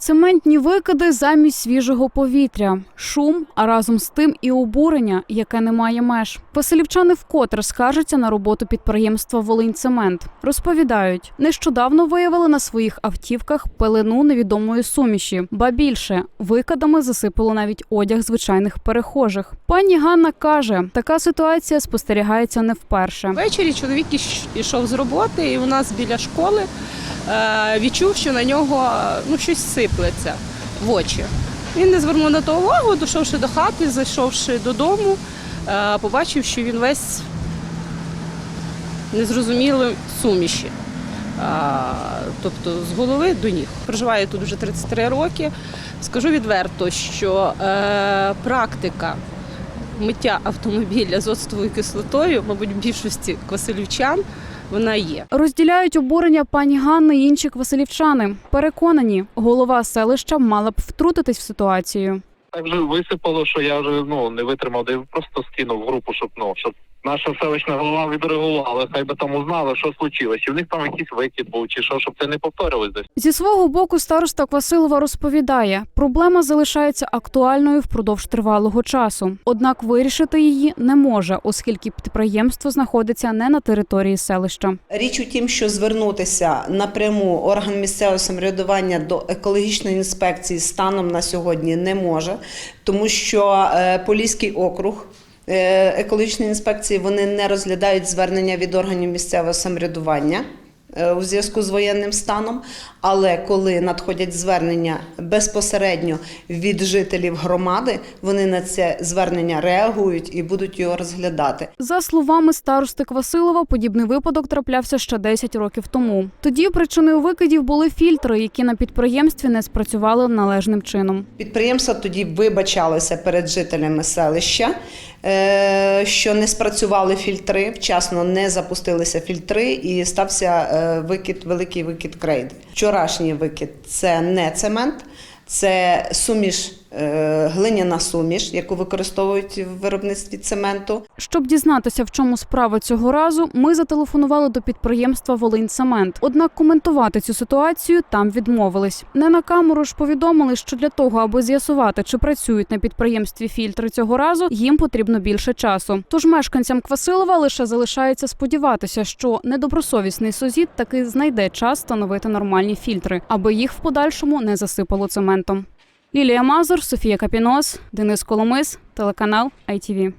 Цементні викиди замість свіжого повітря, шум, а разом з тим і обурення, яке не має меж. Василівчани вкотре скаржаться на роботу підприємства Волиньцемент. Розповідають, нещодавно виявили на своїх автівках пелену невідомої суміші, ба більше викидами засипало навіть одяг звичайних перехожих. Пані Ганна каже, така ситуація спостерігається не вперше. Ввечері чоловік іш- ішов з роботи, і у нас біля школи відчув, що на нього е, ну, щось сиплеться в очі. Він не звернув на то увагу, дійшовши до хати, зайшовши додому, е, побачив, що він весь незрозумілий суміші. Тобто з голови до ніг. Проживаю тут вже 33 роки. Скажу відверто, що е, практика миття автомобіля з оцтовою кислотою, мабуть, в більшості квасилівчан вона є. Розділяють обурення пані Ганни і інші квасилівчани. Переконані, голова селища мала б втрутитись в ситуацію. Так вже висипало, що я вже ну не витримав, де просто скинув в групу, щоб ну щоб наша селищна голова відреагувала, хай би там узнали, що случилось. І в них там якийсь викид був, чи що, щоб це не повторилось десь. Зі свого боку староста Квасилова розповідає, проблема залишається актуальною впродовж тривалого часу. Однак вирішити її не може, оскільки підприємство знаходиться не на території селища. Річ у тім, що звернутися напряму орган місцевого самоврядування до екологічної інспекції станом на сьогодні не може, тому що е, Поліський округ. Екологічні Екологічної інспекції вони не розглядають звернення від органів місцевого самоврядування е, у зв'язку з воєнним станом. Але коли надходять звернення безпосередньо від жителів громади, вони на це звернення реагують і будуть його розглядати. За словами старости Квасилова, подібний випадок траплявся ще 10 років тому. Тоді причиною викидів були фільтри, які на підприємстві не спрацювали належним чином. Підприємство тоді вибачалося перед жителями селища, е, що не спрацювали фільтри, вчасно не запустилися фільтри і стався е, викид, великий викид крейди. Вчорашній викид це не цемент, це суміш, глиняна суміш, яку використовують в виробництві цементу. Щоб дізнатися, в чому справа цього разу, ми зателефонували до підприємства Волиньцемент. Однак коментувати цю ситуацію там відмовились. Не на камеру ж повідомили, що для того, аби з'ясувати, чи працюють на підприємстві фільтри цього разу, їм потрібно більше часу. Тож мешканцям Квасилова лише залишається сподіватися, що недобросовісний сусід таки знайде час встановити нормальні фільтри, аби їх в подальшому не засипало цементом. Лілія Мазур, Софія Капінос, Денис Коломис, телеканал ITV.